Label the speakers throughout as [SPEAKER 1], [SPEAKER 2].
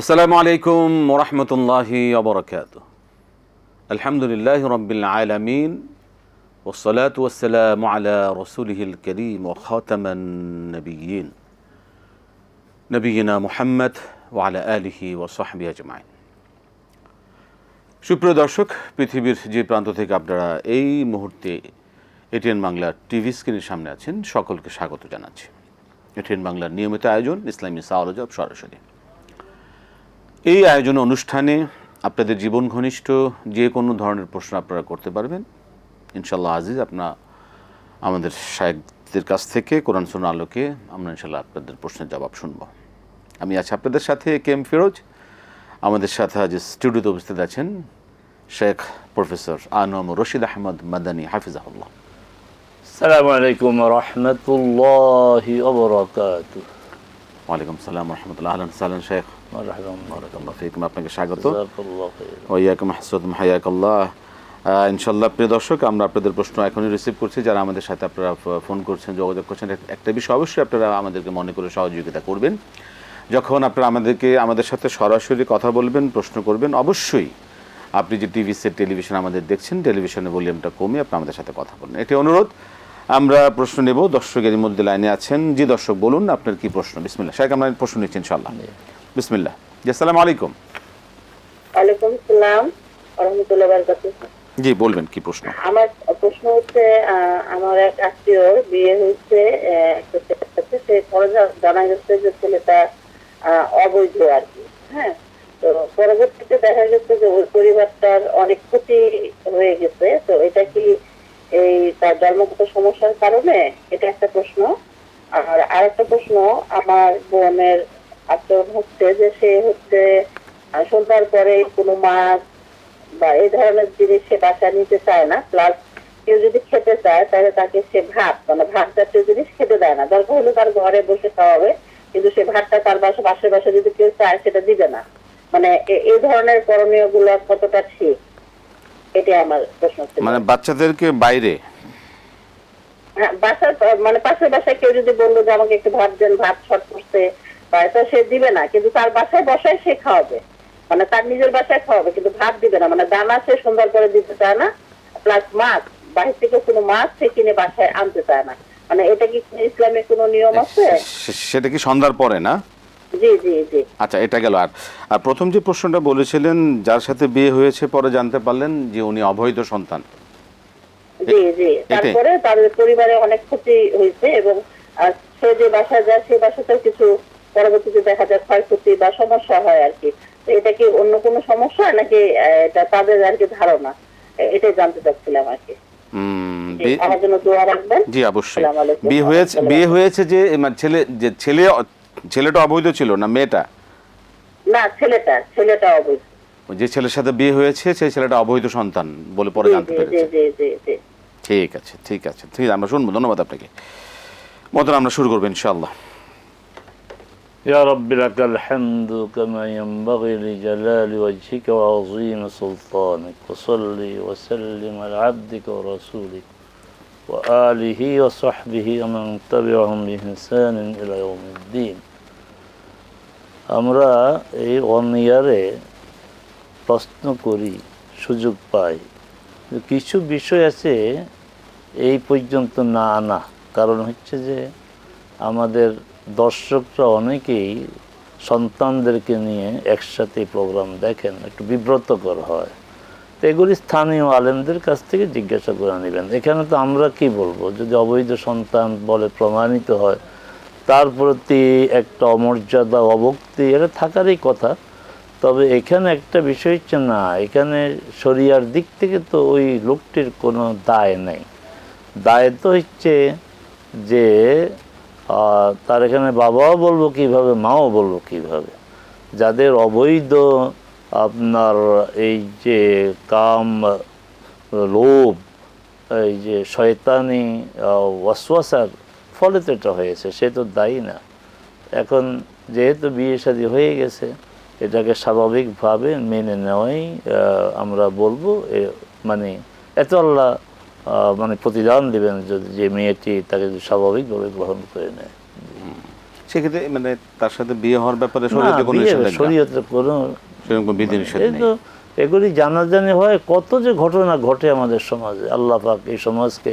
[SPEAKER 1] আসসালামু আলাইকুম ওরহমতুল্লাহি অবরকাত আলহামদুলিল্লাহ রবিল আলমিন ওসলাত ওসালাম আলা রসুলহিল করিম ও খাতামান নবীন নবীনা মুহাম্মদ ওয়ালা আলিহি ও সাহবি আজমাইন। সুপ্রিয় দর্শক, পৃথিবীর যে প্রান্ত থেকে আপনারা এই মুহূর্তে এটিএন বাংলার টিভি স্ক্রিনের সামনে আছেন, সকলকে স্বাগত জানাচ্ছি। এটিএন বাংলার নিয়মিত আয়োজন, ইসলামী সাওয়ালজব সরাসরি। এই আয়োজন অনুষ্ঠানে আপনাদের জীবন ঘনিষ্ঠ যে কোনো ধরনের প্রশ্ন আপনারা করতে পারবেন। ইনশাল্লাহ আজিজ আপনার আমাদের সাহেবদের কাছ থেকে কোরআন সোনা আলোকে আমরা ইনশাল্লাহ আপনাদের প্রশ্নের জবাব শুনব। আমি আছি আপনাদের সাথে কে এম ফিরোজ। আমাদের সাথে আজ স্টুডিওতে উপস্থিত আছেন শেখ প্রফেসর আনোয়াম রশিদ আহমদ মাদানী হাফিজাহুল্লাহ।
[SPEAKER 2] সালামু আলাইকুম রহমতুল্লাহ
[SPEAKER 1] ওয়ালাইকুম সালাম রহমতুল্লাহ। আহলান সালাম শেখ। আপনাকে স্বাগত। হায়াকাল্লাহ ইনশাল্লাহ প্রিয় দর্শক আমরা আপনাদের প্রশ্ন এখনই রিসিভ করছি। যারা আমাদের সাথে আপনারা ফোন করছেন যোগাযোগ করছেন একটা বিষয় অবশ্যই আপনারা আমাদেরকে মনে করে সহযোগিতা করবেন। যখন আপনারা আমাদেরকে আমাদের সাথে সরাসরি কথা বলবেন প্রশ্ন করবেন অবশ্যই আপনি যে টিভি সেট টেলিভিশন আমাদের দেখছেন টেলিভিশনের ভলিউমটা কমে আপনি আমাদের সাথে কথা বলুন। এটি অনুরোধ আমরা প্রশ্ন নেব দর্শকের মধ্যে লাইনে আছেন। যে দর্শক বলুন আপনার কি প্রশ্ন? বিসমিল্লা শাহেক আমরা প্রশ্ন নিচ্ছি ইনশাল্লাহ বিসমিল্লাহ। আসসালামু আলাইকুম।
[SPEAKER 3] ওয়ালাইকুম রহমতুল্লাহ
[SPEAKER 1] জি বলবেন কি প্রশ্ন?
[SPEAKER 3] আমার প্রশ্ন হচ্ছে আমার এক আত্মীয় বিয়ে হয়েছে একটা সে পরে জানা গেছে যে ছেলেটা অবৈধ আর কি হ্যাঁ? তো পরবর্তীতে দেখা গেছে যে ওই পরিবারটার অনেক ক্ষতি হয়ে গেছে। তো এটা কি এই তার জন্মগত সমস্যার কারণে? এটা একটা প্রশ্ন। আর আরেকটা প্রশ্ন আমার বোনের আচরণ হচ্ছে যে সে হচ্ছে সন্ধ্যার পরে কোনো মাছ বা এই ধরনের জিনিস সে বাসায় নিতে চায় না। প্লাস কেউ যদি খেতে চায় তাহলে তাকে সে ভাত মানে ভাত জাতীয় জিনিস খেতে দেয় না। দরকার হলে তার ঘরে বসে খাওয়াবে কিন্তু সে ভাতটা তার বাসা পাশের বাসা যদি কেউ চায় সেটা দিবে না। মানে এই ধরনের করণীয়গুলো কতটা ঠিক? এটা আমার প্রশ্ন
[SPEAKER 1] মানে বাচ্চাদেরকে বাইরে?
[SPEAKER 3] হ্যাঁ, বাসার মানে পাশের বাসায় কেউ যদি বলল যে আমাকে একটু ভাত দেন ভাত শর্ট করছে এটা সে দিবে না কিন্তু তার বাসায় বসায় সে খাওয়াবে। মানে তার নিজের বাসায় খাওয়াবে কিন্তু ভাত দিবে না। মানে দানা সে সুন্দর করে দিতে চায় না প্লাস মাছ বাহির থেকে কোনো মাছ সে কিনে বাসায় আনতে চায় না। মানে এটা কি ইসলামে কোনো নিয়ম আছে?
[SPEAKER 1] সেটা কি সন্ধ্যার পরে না? আচ্ছা এটা গেল। আর আর প্রথম যে প্রশ্নটা বলেছিলেন যার সাথে বিয়ে হয়েছে পরে জানতে পারলেন যে উনি অবৈধ সন্তান।
[SPEAKER 3] জি জি। তারপরে তাদের পরিবারে অনেক ক্ষতি হয়েছে এবং সে যে বাসায় যায় সেই বাসাতেও কিছু পরবর্তীতে দেখা যায় ক্ষয়ক্ষতি বা সমস্যা হয় আর কি। তো এটা কি অন্য কোনো সমস্যা নাকি এটা তাদের আর কি ধারণা? এটাই জানতে চাচ্ছিলাম আর কি। জি,
[SPEAKER 1] অবশ্যই। বিয়ে হয়েছে বিয়ে হয়েছে যে মানে ছেলে যে ছেলে ছেলেটা অবৈধ ছিল না মেয়েটা?
[SPEAKER 3] না ছেলেটা ছেলেটা অবৈধ।
[SPEAKER 1] যে ছেলের সাথে বিয়ে হয়েছে সেই ছেলেটা অবৈধ সন্তান বলে পরে জানতে পেরেছে। ঠিক আছে ঠিক আছে। ঠিক আছে আমরা শুনব। ধন্যবাদ আপনাকে। মতন আমরা শুরু করব ইনশাআল্লাহ।
[SPEAKER 2] يا رب لك الحمد كما ينبغي لجلال وجهك وعظيم سلطانك وصلي وسلم على عبدك ورسولك وآله وصحبه ومن تبعهم بإحسان إلى يوم الدين আমরা এই ওয়ান ইয়ারে প্রশ্ন করি সুযোগ পাই যে কিছু বিষয় আছে এই পর্যন্ত না আনা কারণ হচ্ছে যে আমাদের দর্শকরা অনেকেই সন্তানদেরকে নিয়ে একসাথে প্রোগ্রাম দেখেন, একটু বিব্রতকর হয়। তো এগুলি স্থানীয় আলেমদের কাছ থেকে জিজ্ঞাসা করে নেবেন। এখানে তো আমরা কি বলব? যদি অবৈধ সন্তান বলে প্রমাণিত হয়, তার প্রতি একটা অমর্যাদা অবক্তি এটা থাকারই কথা। তবে এখানে একটা বিষয় হচ্ছে, না, এখানে শরিয়ার দিক থেকে তো ওই লোকটির কোনো দায় নেই। দায় তো হচ্ছে যে তার এখানে বাবাও বলব কীভাবে, মাও বলব কীভাবে। যাদের অবৈধ আপনার এই যে কাম, লোভ, এই যে শয়তানি ওয়াসওয়াসার ফলে তো এটা হয়েছে, সে তো দায়ী না। এখন যেহেতু বিয়ে শাদী হয়ে গেছে, এটাকে স্বাভাবিকভাবে মেনে নেওয়াই আমরা বলব মানে এত আল্লাহ মানে প্রতিদান দেবেন যদি যে মেয়েটি তাকে স্বাভাবিকভাবে গ্রহণ করে নেয়।
[SPEAKER 1] সেক্ষেত্রে মানে তার সাথে বিয়ে হওয়ার ব্যাপারে শরীয়তে কোনো
[SPEAKER 2] এই তো এগুলি জানাজানি হয় কত যে ঘটনা ঘটে আমাদের সমাজে। আল্লাহ পাক এই সমাজকে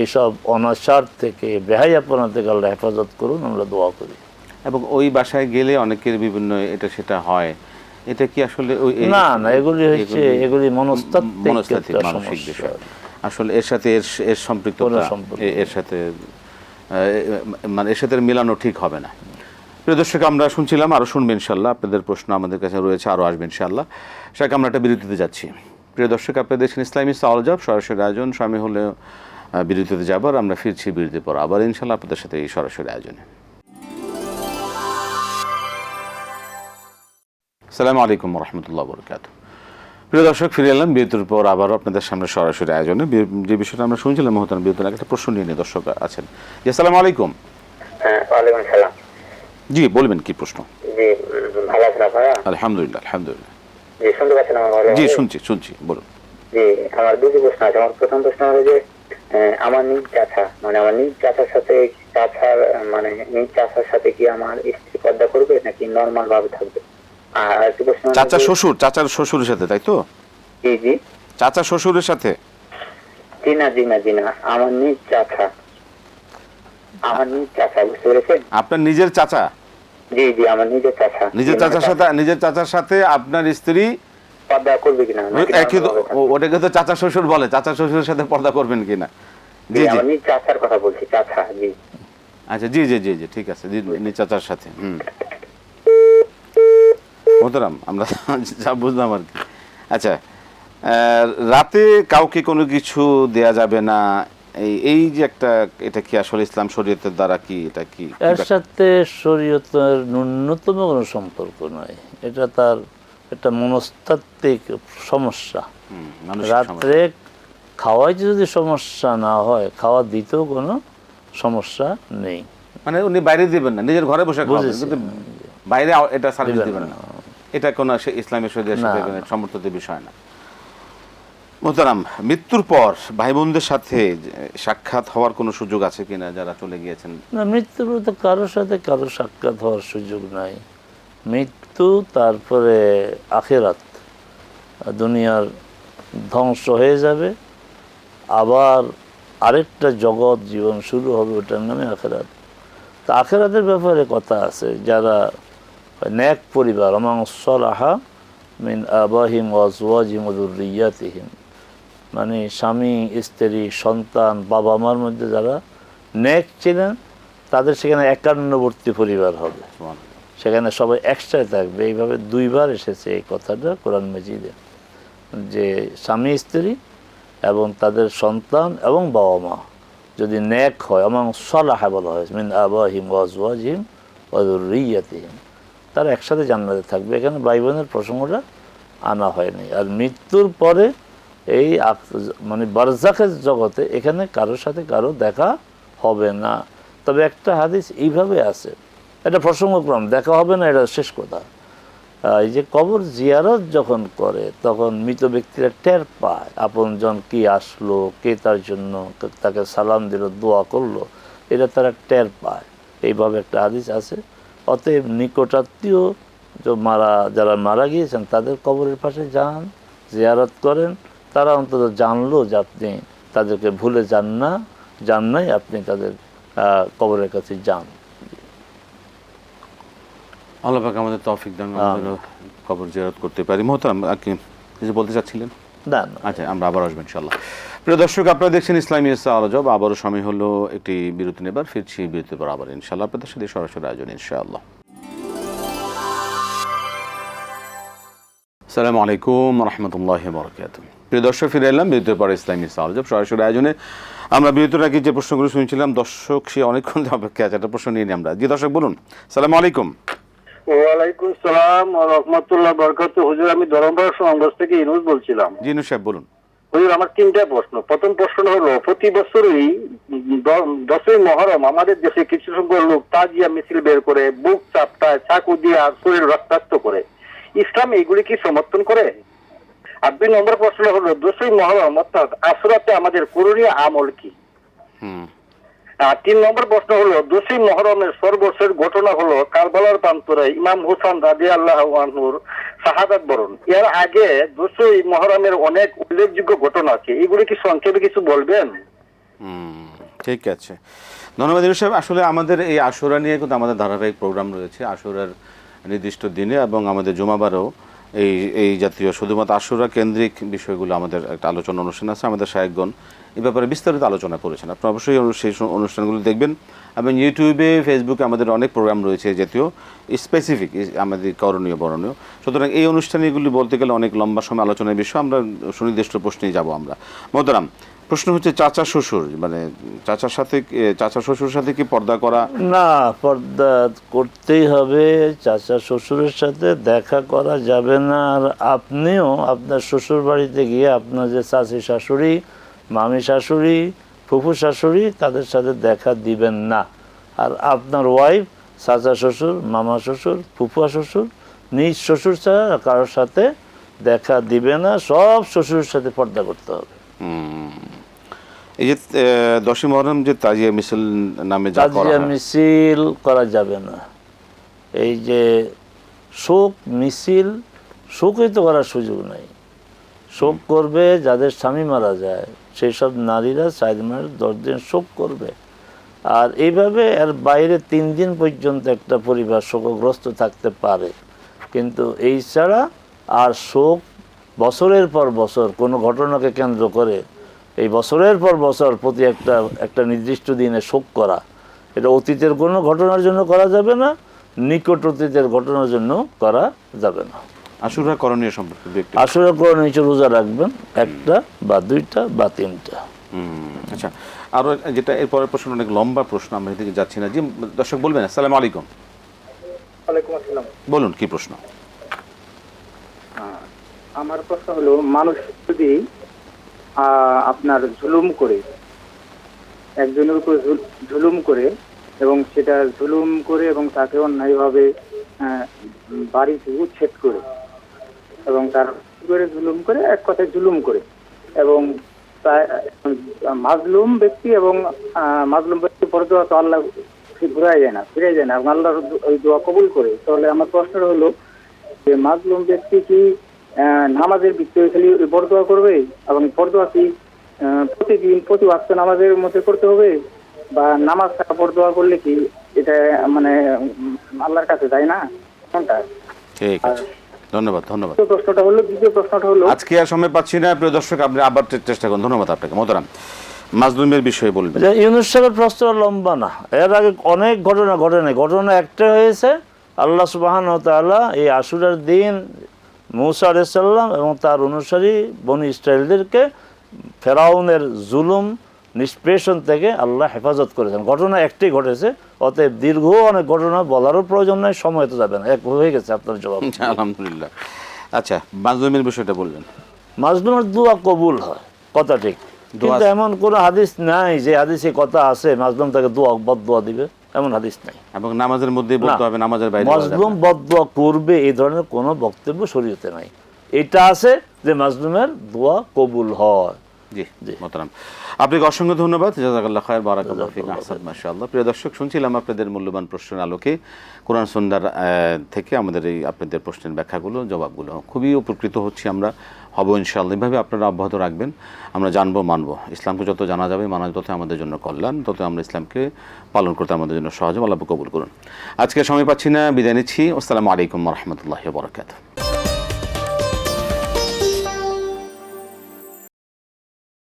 [SPEAKER 2] এইসব অনাচার থেকে বেহাইয়াপনা থেকে আল্লাহ হেফাজত করুন আমরা দোয়া করি।
[SPEAKER 1] এবং ওই বাসায় গেলে অনেকের বিভিন্ন এটা সেটা হয়। এটা কি আসলে ওই
[SPEAKER 2] না না এগুলি হচ্ছে এগুলি মনস্তাত্ত্বিক
[SPEAKER 1] মানসিক বিষয়। আসলে এর সাথে এর এর সম্পৃক্ত এর সাথে মানে এর সাথে মিলানো ঠিক হবে না। প্রিয় দর্শক আমরা শুনছিলাম আরও শুনবেন ইনশাল্লাহ আপনাদের প্রশ্ন আমাদের কাছে রয়েছে আরও আসবে ইনশাল্লাহ সেটাকে আমরা একটা বিরতিতে যাচ্ছি। প্রিয় দর্শক আপনাদের দেখছেন ইসলামী সাওয়াল সরাসরি আয়োজন। স্বামী হলে বিরতিতে যাবার আমরা ফিরছি বিরতির পর আবার ইনশাল্লাহ আপনাদের সাথে এই সরাসরি আয়োজনে। সালামু আলাইকুম রহমতুল্লাহ বরকাত প্রিয় দর্শক ফিরে এলাম বিরতির পর আবারও আপনাদের সামনে সরাসরি আয়োজনে। যে বিষয়টা আমরা শুনছিলাম বিরতির আগে একটা প্রশ্ন নিয়ে নিয়ে দর্শক আছেন। জি আলাইকুম।
[SPEAKER 4] হ্যাঁ ওয়ালাইকুম সালাম।
[SPEAKER 1] জি বলবেন কি প্রশ্ন?
[SPEAKER 4] জি ভালো আছেন আপনারা?
[SPEAKER 1] আলহামদুলিল্লাহ আলহামদুলিল্লাহ।
[SPEAKER 4] জি শুনতে পাচ্ছেন আমার
[SPEAKER 1] জি শুনছি শুনছি বলুন।
[SPEAKER 4] জি আমার দুটি প্রশ্ন আছে। আমার প্রথম প্রশ্ন হলো যে আমার নিজ চাচা মানে আমার নিজ চাচার সাথে চাচার মানে নিজ চাচার সাথে কি আমার স্ত্রী পর্দা করবে নাকি নর্মাল ভাবে থাকবে? আর
[SPEAKER 1] চাচা শ্বশুর চাচার শ্বশুরের সাথে তাই তো?
[SPEAKER 4] জি জি।
[SPEAKER 1] চাচা শ্বশুরের সাথে?
[SPEAKER 4] জি না জি না জি না। আমার নিজ চাচা। আমার নিজ চাচা বুঝতে পেরেছেন?
[SPEAKER 1] আপনার নিজের চাচা?
[SPEAKER 4] জি জি আমার নিজের চাচা।
[SPEAKER 1] নিজের চাচার সাথে নিজের চাচার সাথে আপনার স্ত্রী
[SPEAKER 4] পর্দা করবে কিনা?
[SPEAKER 1] ওটাকে তো চাচা শ্বশুর বলে। চাচা শ্বশুরের সাথে পর্দা করবেন কিনা?
[SPEAKER 4] জি
[SPEAKER 1] জি
[SPEAKER 4] নিজ চাচার কথা বলছি চাচা জি।
[SPEAKER 1] আচ্ছা জি জি জি জি ঠিক আছে। জি চাচার সাথে হুম। মোহতারাম আমরা যা বুঝলাম আর কি। আচ্ছা রাতে কাউকে কোনো কিছু দেয়া যাবে না এই এই যে একটা এটা কি আসলে ইসলাম শরীয়তের দ্বারা কি এটা কি
[SPEAKER 2] এর সাথে শরীয়তের ন্যূনতম কোনো সম্পর্ক নয় এটা তার একটা মনস্তাত্ত্বিক সমস্যা। রাত্রে খাওয়াইতে যদি সমস্যা না হয় খাওয়া দিতেও কোনো সমস্যা নেই।
[SPEAKER 1] মানে উনি বাইরে দিবেন না নিজের ঘরে বসে বাইরে এটা সার্ভিস
[SPEAKER 2] দিবেন না।
[SPEAKER 1] এটা কোনো ইসলামের শরীরের সাথে সমর্থিত বিষয় না। মোহতারাম মৃত্যুর পর ভাই বোনদের সাথে সাক্ষাৎ হওয়ার কোনো সুযোগ আছে কিনা যারা চলে গিয়েছেন?
[SPEAKER 2] না মৃত্যুর তো কারোর সাথে কারও সাক্ষাৎ হওয়ার সুযোগ নাই। মৃত্যু তারপরে আখেরাত। দুনিয়ার ধ্বংস হয়ে যাবে। আবার আরেকটা জগৎ জীবন শুরু হবে ওটার নামে আখেরাত। তা আখেরাতের ব্যাপারে কথা আছে। যারা ন্যাক পরিবার। অমাং সলাহা মিন আবাহিম ওয়াজওয়াজিম ওদুরিয়াতিহিম মানে স্বামী স্ত্রী সন্তান বাবা মার মধ্যে যারা নেক ছিলেন তাদের সেখানে একান্নবর্তী পরিবার হবে। সেখানে সবাই একসাথে থাকবে। এইভাবে দুইবার এসেছে এই কথাটা কোরআন মজিদে। যে স্বামী স্ত্রী এবং তাদের সন্তান এবং বাবা মা যদি নেক হয় এবং সলাহা বলা হয় মিন আবাহিম ওয়াজওয়াজিম ওয়াজুরিয়াতিহিম তারা একসাথে জান্নাতে থাকবে। এখানে ভাই বোনের প্রসঙ্গটা আনা হয়নি। আর মৃত্যুর পরে এই মানে বারজাকের জগতে এখানে কারোর সাথে কারও দেখা হবে না। তবে একটা হাদিস এইভাবে আছে। এটা প্রসঙ্গক্রম, দেখা হবে না, এটা শেষ কথা। এই যে কবর জিয়ারত যখন করে, তখন মৃত ব্যক্তিরা টের পায়, আপনজন কি আসলো, কে তার জন্য তাকে সালাম দিল, দোয়া করল। এটা তারা টের পায়। এইভাবে একটা হাদিস আছে। অতএব নিকটাত্মীয় যে মারা যারা মারা গিয়েছেন তাদের কবরের পাশে যান জিয়ারত করেন। তারা অন্তত জানলো যে আপনি তাদেরকে ভুলে যান না যান নাই আপনি তাদের কবরের কাছে যান।
[SPEAKER 1] আল্লাহ আমাদের তৌফিক দান কবর জিয়ারত করতে পারি। মোহতারাম কিছু বলতে চাচ্ছিলেন?
[SPEAKER 2] না
[SPEAKER 1] আচ্ছা আমরা আবার আসব ইনশাল্লাহ প্রিয় দর্শক আপনারা দেখছেন ইসলামী ইসা আলজব আবারও সময় হলো একটি বিরতি নেবার। ফিরছি বিরতির পর আবার ইনশাল্লাহ আপনাদের সাথে সরাসরি আয়োজন ইনশাআল্লাহ। সালামু আলাইকুম রহমতুল্লাহ বরকাত প্রিয় দর্শক ফিরে এলাম বিরতির পর ইসলামী ইসা আলজব সরাসরি আয়োজনে আমরা বিরতির আগে যে প্রশ্নগুলো শুনছিলাম দর্শক সে অনেকক্ষণ অপেক্ষা আছে একটা প্রশ্ন নিয়ে নিই আমরা। জি দর্শক বলুন। সালামু আলাইকুম।
[SPEAKER 5] ওয়ালাইকুম সালাম রহমতুল্লাহ বরকত হুজুর আমি ধরমপাড়া সুনামগঞ্জ থেকে ইনুজ বলছিলাম।
[SPEAKER 1] জিনু সাহেব বলুন।
[SPEAKER 5] আমার তিনটা প্রশ্ন। প্রথম প্রশ্ন হলো, প্রতি বছরই দশই মহরম আমাদের দেশে কিছু সংখ্যক লোক তাজিয়া মিছিল বের করে, বুক চাপটায়, চাকু দিয়ে শরীর রক্তাক্ত করে। ইসলাম এগুলি কি সমর্থন করে? আর দুই নম্বর প্রশ্ন হলো, দশই মহরম অর্থাৎ আসরাতে আমাদের করণীয় আমল কি? তিন নম্বর প্রশ্ন হলো, দোষী মহরমের সর্বশেষ ঘটনা হলো কারবালার প্রান্তরে ইমাম হুসান রাজি আল্লাহ আনহুর শাহাদাত বরণ। এর আগে দোষী মহরমের অনেক উল্লেখযোগ্য ঘটনা আছে। এগুলি কি সংক্ষেপে কিছু বলবেন?
[SPEAKER 1] ঠিক আছে। ধন্যবাদ সাহেব। আসলে আমাদের এই আশুরা নিয়ে কিন্তু আমাদের ধারাবাহিক প্রোগ্রাম রয়েছে, আশুরার নির্দিষ্ট দিনে এবং আমাদের জুমাবারও এই এই জাতীয়, শুধুমাত্র আশুরা কেন্দ্রিক বিষয়গুলো আমাদের একটা আলোচনা অনুষ্ঠান আছে। আমাদের সাহেবগণ এই ব্যাপারে বিস্তারিত আলোচনা করেছেন। আপনি অবশ্যই সেই অনুষ্ঠানগুলো দেখবেন। এবং ইউটিউবে ফেসবুকে আমাদের অনেক প্রোগ্রাম রয়েছে জাতীয়। স্পেসিফিক আমাদের করণীয় বরণীয়। সুতরাং এই অনুষ্ঠানগুলি বলতে গেলে অনেক লম্বা সময় আলোচনার বিষয়। আমরা সুনির্দিষ্ট প্রশ্নেই যাব আমরা। মোহতারাম প্রশ্ন হচ্ছে চাচা শ্বশুর মানে চাচার সাথে এ, চাচা শ্বশুরের সাথে কি পর্দা করা?
[SPEAKER 2] না পর্দা করতেই হবে। চাচা শ্বশুরের সাথে দেখা করা যাবে না। আর আপনিও আপনার শ্বশুর বাড়িতে গিয়ে আপনার যে চাচি শাশুড়ি মামি শাশুড়ি ফুফু শাশুড়ি তাদের সাথে দেখা দিবেন না। আর আপনার ওয়াইফ চাচা শ্বশুর মামা শ্বশুর ফুফুয়া শ্বশুর নিজ শ্বশুর ছাড়া কারোর সাথে দেখা দিবে না। সব শ্বশুরের সাথে পর্দা করতে হবে।
[SPEAKER 1] এই যে দশই মহরম যে তাজিয়া মিছিল নামে
[SPEAKER 2] তাজিয়া মিছিল করা যাবে না। এই যে শোক মিছিল শোকই তো করার সুযোগ নাই। শোক করবে, যাদের স্বামী মারা যায় সেই সব নারীরা চার মাস, দশ দিন শোক করবে। আর এইভাবে এর বাইরে তিন দিন পর্যন্ত একটা পরিবার শোকগ্রস্ত থাকতে পারে। কিন্তু এই ছাড়া আর শোক বছরের পর বছর কোনো ঘটনাকে কেন্দ্র করে এই বছরের পর বছর প্রতি একটা একটা নির্দিষ্ট দিনে শোক করা, এটা অতীতের কোনো ঘটনার জন্য করা যাবে না, নিকট অতীতের ঘটনার জন্য করা যাবে না।
[SPEAKER 1] আশুরা করণীয় সম্পর্কে দু একটি
[SPEAKER 2] আসলে করে রোজা রাখবেন একটা বা দুইটা বা তিনটা।
[SPEAKER 1] আচ্ছা। আরও যেটা এরপরের প্রশ্ন অনেক লম্বা প্রশ্ন আমরা এদিকে যাচ্ছি না। জি দর্শক বলবেন আসসালামু আলাইকুম।
[SPEAKER 4] ওয়ালাইকুম আসসালাম।
[SPEAKER 1] বলুন কি প্রশ্ন?
[SPEAKER 4] আমার প্রশ্ন হলো মানুষ যদি আপনার জুলুম করে একজনের উপর জুল- জুলুম করে এবং সেটা জুলুম করে এবং তাকে অন্যায়ভাবে বাড়ি উচ্ছেদ করে এবং তার করে জুলুম করে এক কথায় জুলুম করে। এবং মাজলুম ব্যক্তি এবং মাজলুম ব্যক্তি পরে দোয়া তো আল্লাহ ঘুরাই যায় না ফিরে যায় না। এবং আল্লাহর ওই দোয়া কবুল করে। তাহলে আমার প্রশ্ন হলো যে মাজলুম ব্যক্তি কি নামাজের ভিত্তিতে খালি বরদোয়া করবে? এবং বরদোয়া কি প্রতিদিন প্রতি ওয়াক্ত নামাজের মধ্যে করতে হবে? বা নামাজ ছাড়া বরদোয়া করলে কি এটা মানে আল্লাহর কাছে যায় না? কোনটা?
[SPEAKER 1] ঠিক আছে। ধন্যবাদ ধন্যবাদ।
[SPEAKER 4] প্রশ্নটা হলো দ্বিতীয় প্রশ্নটা হলো
[SPEAKER 1] আজকে আর সময় পাচ্ছি না প্রিয় দর্শক আপনি আবার চেষ্টা করুন। ধন্যবাদ আপনাকে। মোহতারাম মাজলুমের বিষয়ে বলবেন।
[SPEAKER 2] ইউনুস সাহেবের প্রশ্ন লম্বা না। এর আগে অনেক ঘটনা ঘটে নাই ঘটনা একটা হয়েছে আল্লাহ সুবাহান তাআলা এই আশুরার দিন মৌসা আলাইসাল্লাম এবং তার অনুসারী বনি ইসরায়েলদেরকে ফেরাউনের জুলুম নিষ্পেষণ থেকে আল্লাহ হেফাজত করেছেন। ঘটনা একটাই ঘটেছে অতএব দীর্ঘ অনেক ঘটনা বলারও প্রয়োজন নাই সময় তো যাবে না। এক হয়ে গেছে আপনার জবাব।
[SPEAKER 1] আলহামদুলিল্লাহ। আচ্ছা মাজলুমের বিষয়টা বলবেন
[SPEAKER 2] মাজলুমের দোয়া কবুল হয় কথা ঠিক। কিন্তু এমন কোনো হাদিস নাই যে হাদিসে কথা আছে মাজলুম তাকে দোয়া বদ দোয়া দিবে এমন হাদিস নাই।
[SPEAKER 1] এবং নামাজের মধ্যে বলতে হবে নামাজের বাইরে
[SPEAKER 2] মাজলুম
[SPEAKER 1] না।
[SPEAKER 2] বদুয়া করবে এই ধরনের কোনো বক্তব্য শরীয়তে নাই। এটা আছে যে মাজলুমের দোয়া কবুল হয়।
[SPEAKER 1] জি
[SPEAKER 2] জি।
[SPEAKER 1] মোহতারাম। আপনাকে অসংখ্য ধন্যবাদ। জাজাকাল্লাহ খায়ের বারাকাল্লাহ ফিক। আহসান মাশাআল্লাহ। প্রিয় দর্শক শুনছিলাম আপনাদের মূল্যবান প্রশ্নের আলোকে। কোরআন সন্ধ্যার থেকে আমাদের এই আপনাদের প্রশ্নের ব্যাখ্যাগুলো জবাবগুলো। খুবই উপকৃত হচ্ছি আমরা। হব ইনশাআল্লাহ। এভাবে আপনারা অব্যাহত রাখবেন। আমরা জানব মানবো। ইসলামকে যত জানা যাবে মানা তত আমাদের জন্য কল্যাণ। তত আমরা ইসলামকে পালন করতে আমাদের জন্য সহজ। আল্লাহ কবুল করুন। আজকে সময় পাচ্ছি না। বিদায় নিচ্ছি। আসসালামু আলাইকুম রহমতুল্লাহ বরকাত